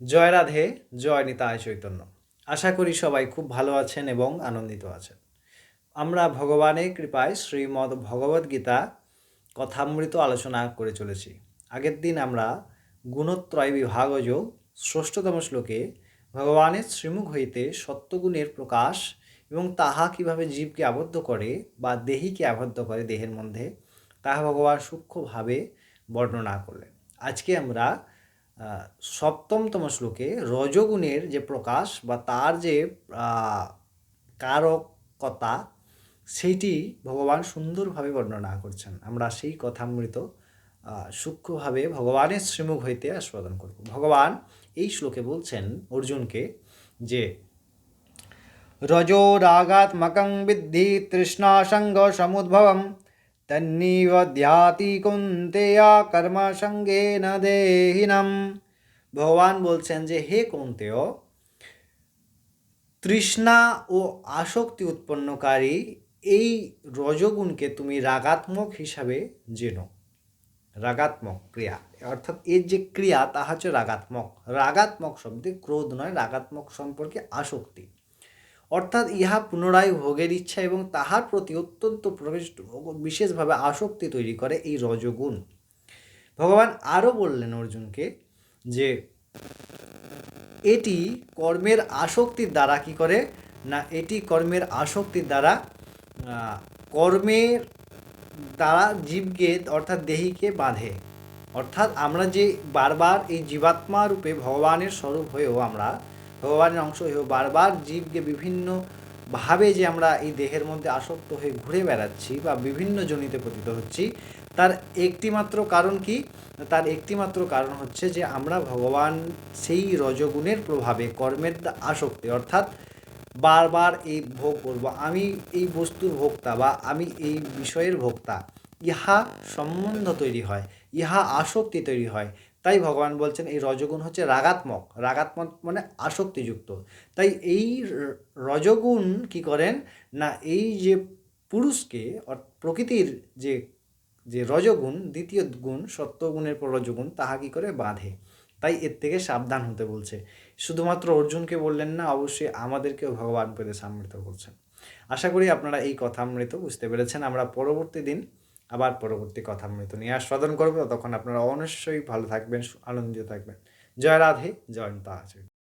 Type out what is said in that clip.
জয় রাধে, জয় নিতায় চৈতন্য। আশা করি সবাই খুব ভালো আছেন এবং আনন্দিত আছেন। আমরা ভগবানের কৃপায় শ্রীমদ্ ভগবদ গীতা কথামৃত আলোচনা করে চলেছি। আগের দিন আমরা গুণত্রয় বিভাগজ ষষ্ঠতম শ্লোকে ভগবানের শ্রীমুখ হইতে সত্যগুণের প্রকাশ এবং তাহা কীভাবে জীবকে আবদ্ধ করে বা দেহিকে আবদ্ধ করে দেহের মধ্যে, তাহা ভগবান সূক্ষ্মভাবে বর্ণনা করলেন। আজকে আমরা সপ্তমতম শ্লোকে রজগুণের যে প্রকাশ বা তার যে কারকতা, সেইটি ভগবান সুন্দরভাবে বর্ণনা করছেন। আমরা সেই কথামৃত সূক্ষ্মভাবে ভগবানের শ্রীমুখ হইতে আস্বাদন করব। ভগবান এই শ্লোকে বলছেন অর্জুনকে যে, রজো রাগাত্মকং বিদ্ধি তৃষ্ণাসঙ্গ সমুদ্ভবম তন্নীব ধ্যাতি কুন্তেয়া কর্মসঙ্গেন দেহিনম ভগবান বলছেন যে, হে কুন্তেয়, তৃষ্ণা ও আসক্তি উৎপন্নকারী এই রজগুণকে তুমি রাগাত্মক হিসাবে জেনো। রাগাত্মক ক্রিয়া, অর্থাৎ এর যে ক্রিয়া, তাহা হচ্ছে রাগাত্মক। রাগাত্মক শব্দে ক্রোধ নয়, রাগাত্মক সম্পর্কে আসক্তি। অর্থাৎ ইহা পুনরায় ভোগের ইচ্ছা এবং তাহার প্রতি অত্যন্ত বিশেষভাবে আসক্তি তৈরি করে এই রজগুণ। ভগবান আরও বললেন অর্জুনকে যে, এটি কর্মের আসক্তির দ্বারা কি করে? না, এটি কর্মের আসক্তির দ্বারা কর্মের দ্বারা জীবকে অর্থাৎ দেহিকে বাঁধে। অর্থাৎ আমরা যে বারবার এই জীবাত্মা রূপে ভগবানের স্বরূপ হয়েও আমরা ভগবানের অংশ হয়েও বারবার জীবকে বিভিন্ন ভাবে যে আমরা এই দেহের মধ্যে আসক্ত হয়ে ঘুরে বেড়াচ্ছি বা বিভিন্ন জনিতে পতিত হচ্ছি, তার একটিমাত্র কারণ কি? তার একটিমাত্র কারণ হচ্ছে যে আমরা ভগবান সেই রজগুণের প্রভাবে কর্মের আসক্তি, অর্থাৎ বারবার এই ভোগ করব। আমি এই বস্তুর ভোক্তা বা আমি এই বিষয়ের ভোক্তা, ইহা সম্বন্ধ তৈরি হয়, ইহা আসক্তি তৈরি হয়। তাই ভগবান বলছেন এই রজগুণ হচ্ছে রাগাত্মক। রাগাত্মক মানে আসক্তিযুক্ত। তাই এই রজগুণ কি করেন? না, এই যে পুরুষকে প্রকৃতির যে যে রজগুণ, দ্বিতীয় গুণ, সত্যগুণের পর রজগুণ, তাহা কি করে? বাঁধে। তাই এর থেকে সাবধান হতে বলছে। শুধুমাত্র অর্জুনকে বললেন না, অবশ্যই আমাদেরকেও ভগবান পেতে সমৃদ্ধ করছেন। আশা করি আপনারা এই কথা কথামৃত বুঝতে পেরেছেন। আমরা পরবর্তী দিন আবার পরবর্তী কথা মৃত নিয়ে আস্বাদন করব। তখন আপনারা অবশ্যই ভালো থাকবেন আনন্দিত থাকবেন। জয় রাধে জয়ন্তা তাজ